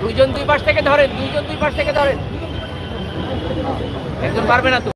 দুইজন দুই পাশ থেকে ধরেন দুইজন দুই পাশ থেকে ধরেন। একজন পারবে না তো।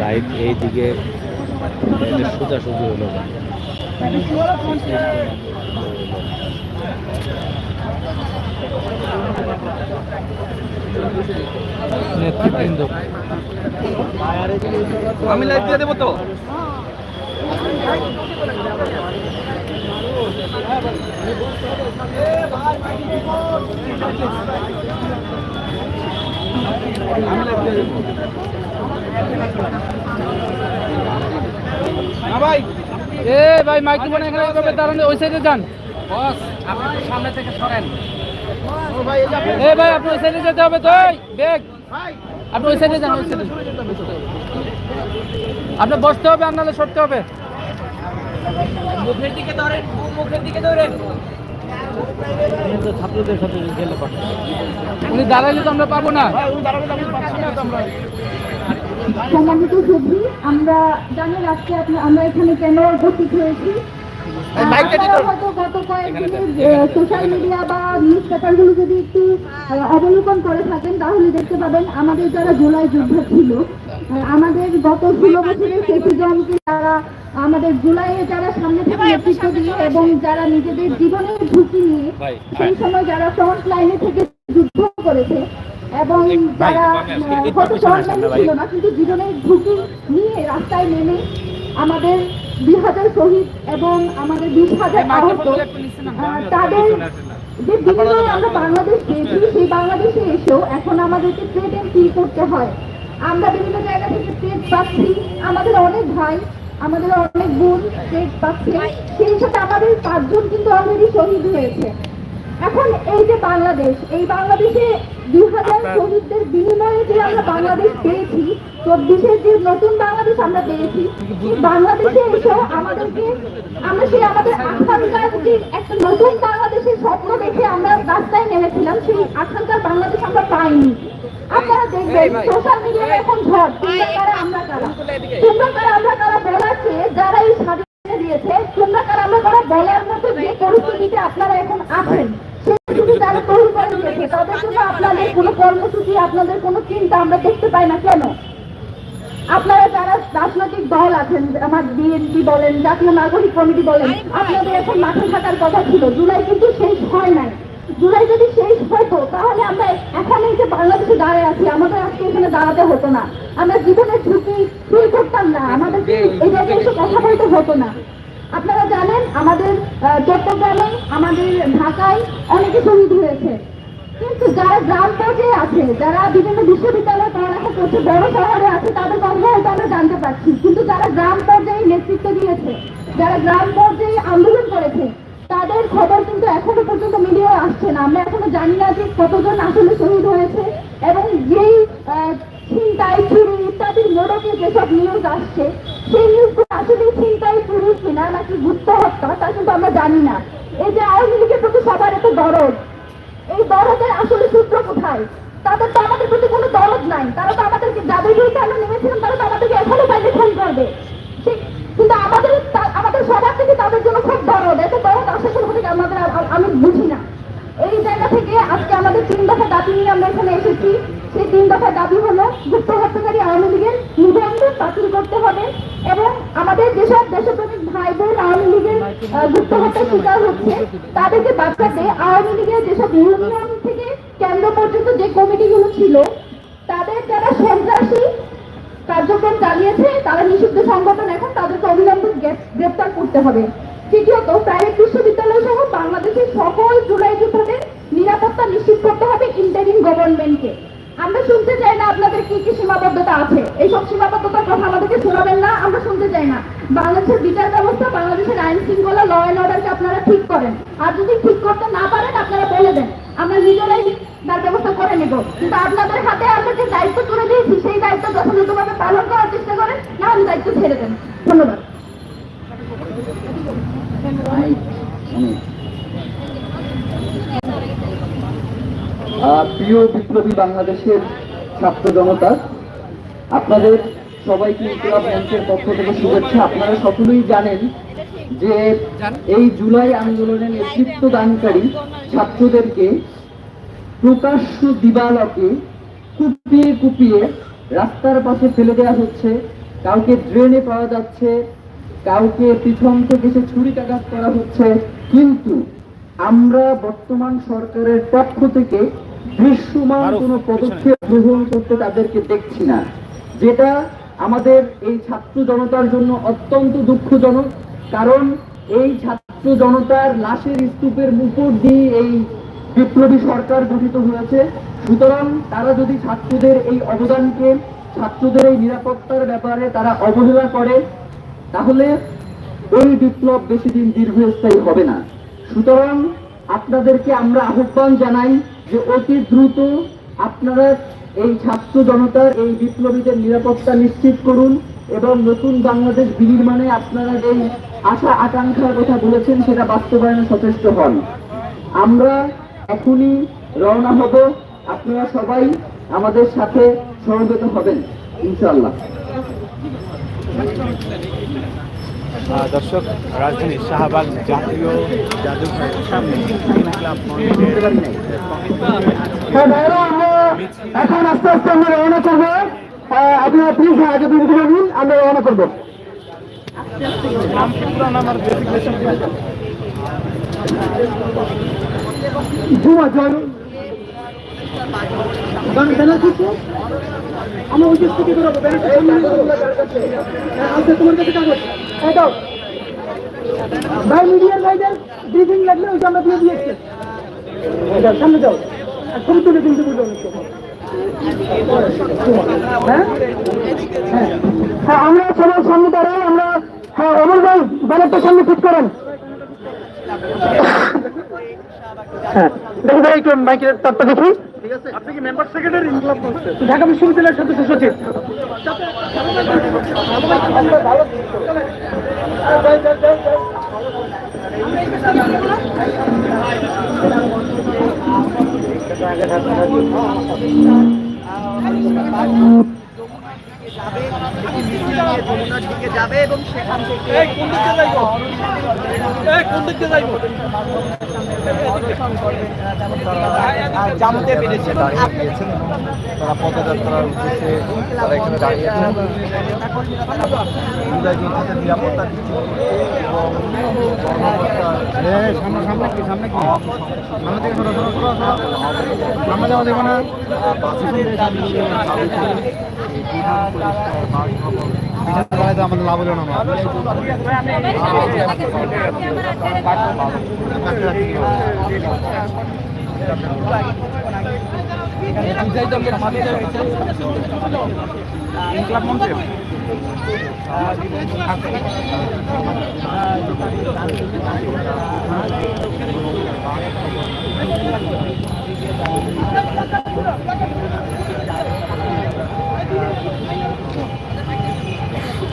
লাইট এই দিকে সোজাসুজি হলো। নেতৃবৃন্দ। আমি লাইভ দিয়ে দেবো তো? এ ভাই মাইক্রোফোন এখানে এভাবে দাঁড়ানো ওই সাইডে যান। বস আপনি সামনে থেকে সরেন। এ ভাই আপনি ওই সাইডে যেতে হবে তো এই, বেগ। আপনি ওই সাইডে যান ওই সাইডে আপনি বসতে হবে আর নাহলে সরতে হবে। মুখের দিকে ধরেন মুখের দিকে ধরেন। ছাত্রদের সাথে গেলে উনি দাঁড়াইলে তো আমরা পাবো না। সম্মানিত সবজি আমরা জানেন আজকে আপনি- আমরা এখানে কেন উপস্থিত হয়েছি। হয়তো গত সোশ্যাল মিডিয়া বা নিউজ পেপারগুলো যদি একটু অবলোকন করে থাকেন তাহলে দেখতে পাবেন আমাদের যারা জুলাই যোদ্ধা ছিল আমাদের গত ষোলো বছরের প্রেসিডেন্টকে যারা আমাদের জুলাইয়ে যারা সামনে থেকে নেতৃত্ব দিয়ে এবং যারা নিজেদের জীবনের ঝুঁকি নিয়ে সেই সময় যারা ফ্রন্ট লাইনে থেকে যুদ্ধ করেছে এবং যারা হয়তো ফ্রন্ট লাইনে ছিল না কিন্তু জীবনের ঝুঁকি নিয়ে রাস্তায় নেমে আমাদের দুই হাজার শহীদ এবং আমাদের বিশ হাজার আহত আহ, তাদের যে বিনিময়ে আমরা বাংলাদেশ পেয়েছি সেই বাংলাদেশে এসেও এখন আমাদেরকে ট্রেড এন্ড ফিল করতে হয়। আমরা বিভিন্ন জায়গা থেকে ট্রেড পাচ্ছি। আমাদের অনেক ভাই আমাদের অনেক বোন ট্রেড পাচ্ছে। সেই সাথে আমাদের পাঁচজন কিন্তু অলরেডি শহীদ হয়েছে। এখন এই যে বাংলাদেশ এই বাংলাদেশে দুই হাজার শহীদদের বিনিময়ে যে আমরা বাংলাদেশ পেয়েছি চব্বিশের যে নতুন বাংলাদেশ আমরা পেয়েছি সেই বাংলাদেশে এসেও আমাদেরকে আমরা সেই আমাদের আকাঙ্ক্ষার যে একটা নতুন বাংলাদেশের স্বপ্ন দেখে আমরা রাস্তায় নেমেছিলাম সেই আকাঙ্ক্ষার বাংলাদেশ আমরা পাইনি। আপনারা দেখবেন সোশ্যাল মিডিয়ায় এখন ঝড়। তোমরা কারা আমরা কারা? তোমরা কারা আমরা কারা বলার চেয়ে যারা এই স্বাধীনতা দিয়েছে তোমরা কারা আমরা কারা বলার মতো যে পরিস্থিতিতে আপনারা এখন আছেন যারা তৈরি করে দিয়েছে। তাদের জন্য আপনাদের কোনো কর্মসূচি আপনাদের কোনো চিন্তা আমরা দেখতে পাই না। কেন? আপনারা যারা রাজনৈতিক দল আছেন আমার বিএনপি বলেন জাতীয় নাগরিক কমিটি বলেন আপনাদের এখন মাঠে থাকার কথা ছিল। জুলাই কিন্তু শেষ হয় নাই। জুলাই যদি শেষ হতো তাহলে আমরা এখন এই যে বাংলাদেশে দাঁড়িয়ে আছি আমাদের আজকে এখানে দাঁড়াতে হতো না। আমরা জীবনের ঝুঁকি ফিল করতাম না আমাদের এই জায়গায় এসে কথা বলতে হতো না। আপনারা জানেন আমাদের চট্টগ্রামে আমাদের ঢাকায় অনেকে শহীদ হয়েছে। কিন্তু যারা গ্রাম পর্যায়ে আছে যারা বিভিন্ন বিশ্ববিদ্যালয়ে পড়ালেখা করছে বড় শহরে আছে তাদের কথা হয়তো আমরা জানতে পারছি। কিন্তু যারা গ্রাম পর্যায়ে নেতৃত্ব দিয়েছে যারা গ্রাম পর্যায়ে আন্দোলন করেছে তাদের খবর কিন্তু এখনও পর্যন্ত মিডিয়ায় আসছে না। আমরা এখনও জানি না যে কতজন আসলে শহীদ হয়েছে এবং যেই ছিনতাই, চুরি ইত্যাদির মোড়কে যেসব নিউজ আসছে, সেই নিউজগুলো আসলে ছিনতাই, চুরি কিনা নাকি গুপ্ত হত্যা, তা কিন্তু আমরা জানি না। এই যে আওয়ামী লীগের প্রতি সবার এত দরদ, এই দরদের আসলে সূত্র কোথায়? তাদের তো আমাদের প্রতি কোনো দরদ নাই। তারা তো আমাদেরকে যাদের বিরুদ্ধে আমরা নেমেছিলাম, তারা তো আমাদেরকে এখনও পাইলে ফোন করবে। কিন্তু আমাদের আমাদের সবার থেকে তাদের জন্য খুব দরদ, এত দরদ আসে কোথা থেকে আমাদের আ- আ- আমি বুঝি না। এই জায়গা থেকে আজকে আমাদের তিন দফা দাবি নিয়ে আমরা এখানে এসেছি। সেই তিন দফা দাবি হলো গুপ্ত হত্যাকারী আওয়ামী লীগের নিবন্ধন বাতিল করতে হবে এবং আমাদের যেসব দেশপ্রেমিক ভাই বোন আওয়ামী লীগের গুপ্ত হত্যার শিকার হচ্ছে, তাদেরকে বাঁচাতে আওয়ামী লীগের যেসব ইউনিয়ন থেকে কেন্দ্র পর্যন্ত যে কমিটিগুলো ছিল, তাদের যারা সন্ত্রাসী কার্যক্রম চালিয়েছে, তারা নিষিদ্ধ সংগঠন এখন তাদেরকে অবিলম্বে গ্রেপ্তার করতে হবে। তৃতীয়ত, প্রাইভেট বিশ্ববিদ্যালয় সহ বাংলাদেশের সকল জুলাই যোদ্ধাদের নিরাপত্তা নিশ্চিত করতে হবে ইন্টারিং গভর্নমেন্টকে আমরা শুনতে চাই না আপনাদের কি কি সীমাবদ্ধতা আছে। এইসব সীমাবদ্ধতার কথা আমাদেরকে শোনাবেন না, আমরা শুনতে চাই না। বাংলাদেশের বিচার ব্যবস্থা, বাংলাদেশের আইন শৃঙ্খলা ল অ্যান্ড অর্ডারকে আপনারা ঠিক করেন। আর যদি ঠিক করতে না পারেন, আপনারা বলে দেন। আমরা নিজেরাই তার ব্যবস্থা করে নেব। কিন্তু আপনাদের হাতে আমরা যে দায়িত্ব তুলে দিয়েছি, সেই দায়িত্ব যথাযথভাবে পালন করার চেষ্টা করেন, না আমি দায়িত্ব ছেড়ে দেন। ধন্যবাদ। প্রিয় বিপ্লবী বাংলাদেশের ছাত্র জনতা, আপনাদের সবাইকে ইনকিলাব মঞ্চের পক্ষ থেকে শুভেচ্ছা। আপনারা সকলেই জানেন যে এই জুলাই আন্দোলনে নেতৃত্ব দানকারী ছাত্রদেরকে প্রকাশ্য দিবালকে কুপিয়ে কুপিয়ে রাস্তার পাশে ফেলে দেওয়া হচ্ছে, কাউকে ড্রেনে পাওয়া যাচ্ছে কাউকে পিছন থেকে এসে ছুরিকাঘাত করা হচ্ছে কিন্তু আমরা বর্তমান সরকারের পক্ষ থেকে দৃশ্যমান কোনো পদক্ষেপ গ্রহণ করতে তাদেরকে দেখছি না যেটা আমাদের এই ছাত্র জনতার জন্য অত্যন্ত দুঃখজনক কারণ এই ছাত্র জনতার লাশের স্তূপের উপর দিয়ে এই বিপ্লবী সরকার গঠিত হয়েছে। সুতরাং তারা যদি ছাত্রদের এই অবদানকে ছাত্রদের এই নিরাপত্তার ব্যাপারে তারা অবহেলা করে তাহলে এই বিপ্লব বেশি দিন দীর্ঘস্থায়ী হবে না। সুতরাং আপনাদেরকে আমরা আহ্বান জানাই যে অতি দ্রুত আপনারা এই ছাত্র জনতার এই বিপ্লবীদের নিরাপত্তা নিশ্চিত করুন এবং নতুন বাংলাদেশ বিনির্মাণে আপনারা এই আশা আকাঙ্ক্ষার কথা বলেছেন সেটা বাস্তবায়নে সচেষ্ট হন। আমরা এখনই রওনা হব। আপনারা সবাই আমাদের সাথে সমবেত হবেন ইনশাআল্লাহ। আহ, দর্শক, রাজধানী শাহবাগ জাতীয় জাদুঘরের সামনে এখন আস্তে আস্তে আমরা রওনা করব আপনারা প্লিজ আগে বিরতি করুন আমরা রওনা করব জুয়া জয় ব্যানার কিছু আমরা ওই দেশ থেকে বেরোবো। ব্যানারটা সামনে হ্যাঁ, আছে তোমার কাছে কাগজ। এই দাও। ভাই মিডিয়ার ভাইদের ব্রিফিং লাগলে ওইটা আমরা দিয়ে দিয়েছি। যাও, সামনে যাও। আর ছবি তুলে বলব অনেক হ্যাঁ? হ্যাঁ আমরা সবাই সামনে দাঁড়াই। আমরা হ্যাঁ অমর ভাই ব্যানারটা সামনে ফিট করেন। হ্যাঁ দেখি ভাই একটু মাইকের তারটা দেখি আপনি কি মেম্বার সেক্রেটারি ঢাকা বিশ্ববিদ্যালয়ের সদস্য সচিব এই কোন দিকে যাইবো? এই কোন দিকে যাইবো? জামতে পেরেছে তারা পদযাত্রার উদ্দেশ্যে তারা এখানে দাঁড়িয়েছেন। জুলাই নিরাপত্তা করতে এবং যাওয়া দেবো তো আমাদের লাভ হলো না ইনকলাব মঞ্চে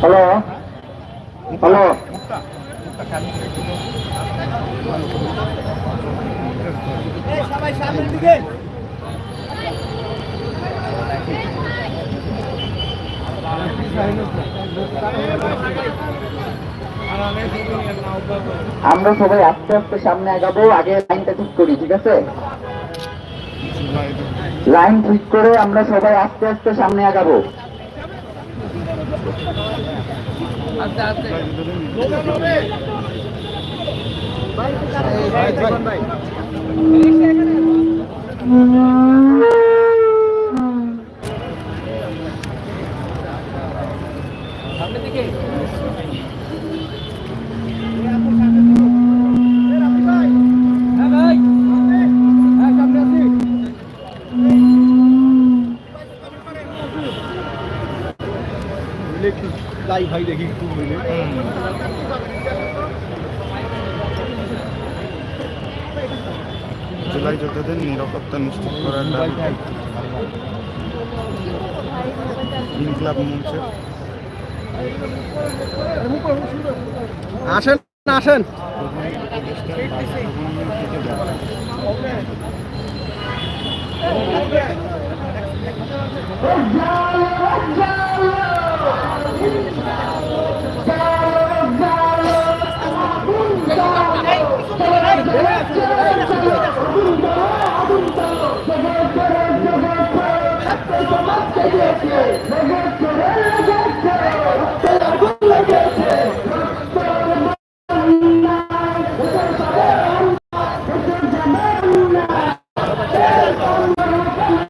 হ্যালো হ্যালো সবাই সামনের দিকে আমরা সবাই আস্তে আস্তে সামনে আগাবো, আগে লাইনটা ঠিক করি, ঠিক আছে? লাইন ঠিক করে আমরা সবাই আস্তে আস্তে সামনে আগাবো। হ্যাঁ ভাই ভাই দেখি একটু হইলে জুলাই যোদ্ধাদের নিরাপত্তা নিশ্চিত করার দাবিতে ইনকলাব মঞ্চের আসেন আসেন রক্ত দিয়েছে রক্ত